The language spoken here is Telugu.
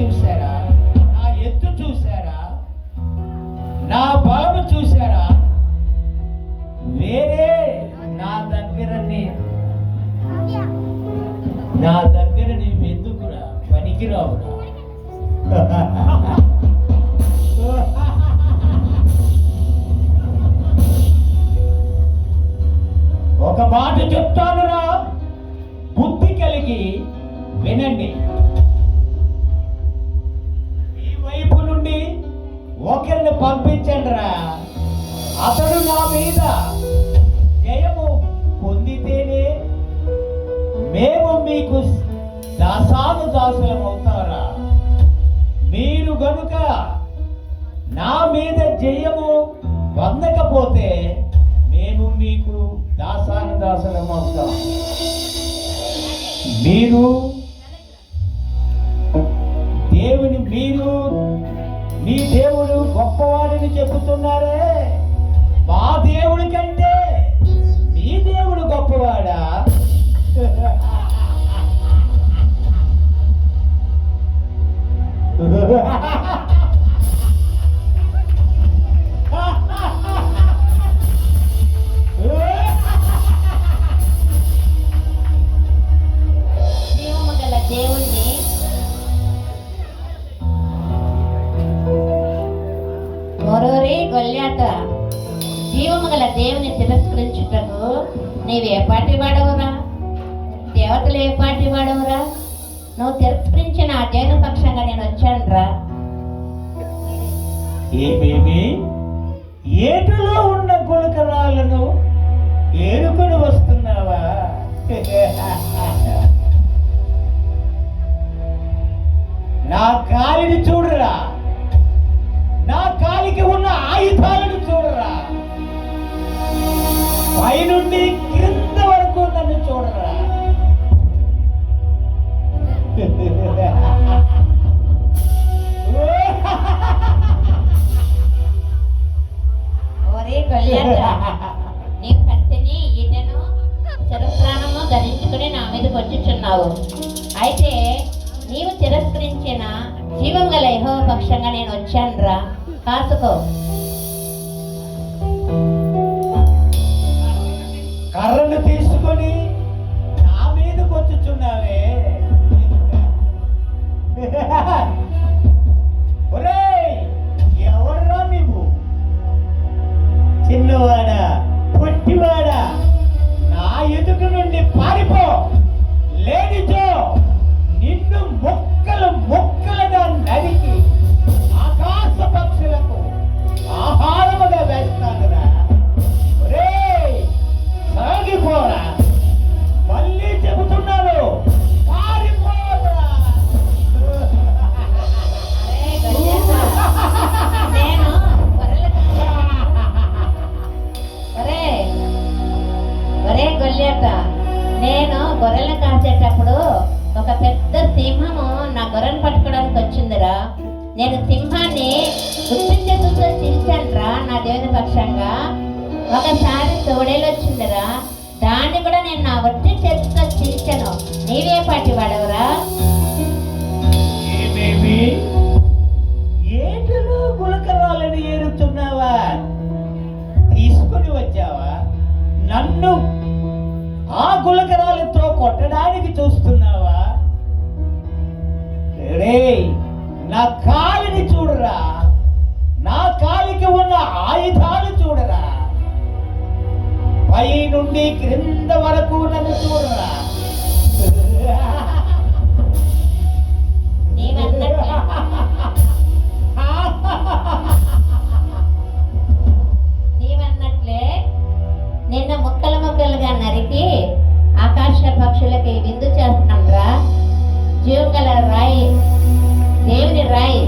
చూసారా నా ఎత్తు చూసారా నా బాబు చూసారా వేరే నా దగ్గర నా దగ్గర నీవు ఎందుకురా? పనికిరావురా. ఒక మాట చెప్తానురా. బుద్ధి కలిగి వినండి. ఒకరిని పంపించండి రా అతడు నా మీద జయము పొందితేనే మేము మీకు దాసాను దాసులం అవుతారా? మీరు గనుక నా మీద జయము పొందకపోతే మేము మీకు దాసాను దాసులం అవుతాం. మీరు గొప్పవాడని చెబుతున్నారే. మా దేవుడి కంటే మీ దేవుడు గొప్పవాడా? తిరస్కరించుటకు నీవు ఏ వాడవురా? దేవతలు ఏ వాడవురా? నువ్వు తిరస్కరించిన ఆ పక్షంగా నేను వచ్చానురా. ఏమేమి? ఏటిలో ఉన్న గుళకరాలను ఏరుకొని వస్తున్నావా? నా కాలిని చూడరా. నా కాలికి ఉన్న ఆయుధాలను చూడరా. పైనుండి క్రింద వరకు నన్ను చూడరా. కత్తిని చిరస్నానము ధరించుకుని నా మీదకి వచ్చుచున్నావు. అయితే నీవు తిరస్కరించిన జీవం గల పక్షంగా నేను వచ్చానురా. కాసుకో. గొర్రెలు ఒక పెద్ద సింహము నా గొర్రెను పట్టుకోవడానికి వచ్చిందిరా. నేను సింహాన్ని గుర్తు చేతులతో నా దేవుని పక్షంగా. ఒకసారి తోడేలు వచ్చిందిరా. దాన్ని కూడా నేను నా వచ్చి చేతితో చీల్చాను నీవే పాటి వాడవురా ఏమేమి? ఏటలు ఏరుతున్నావా? తీసుకొని వచ్చావా? నన్ను ఆ గులకరా కొట్టడానికి చూస్తున్నావా? రేయ్, నా కాలిని చూడరా. నా కాలికి ఉన్న ఆయుధాలు చూడరా. పై నుండి క్రింద వరకు నన్ను చూడరా. ఆకాశ పక్షులకి విందు చేస్తున్నాం రా జీవగల రాయి దేవుని రాయి.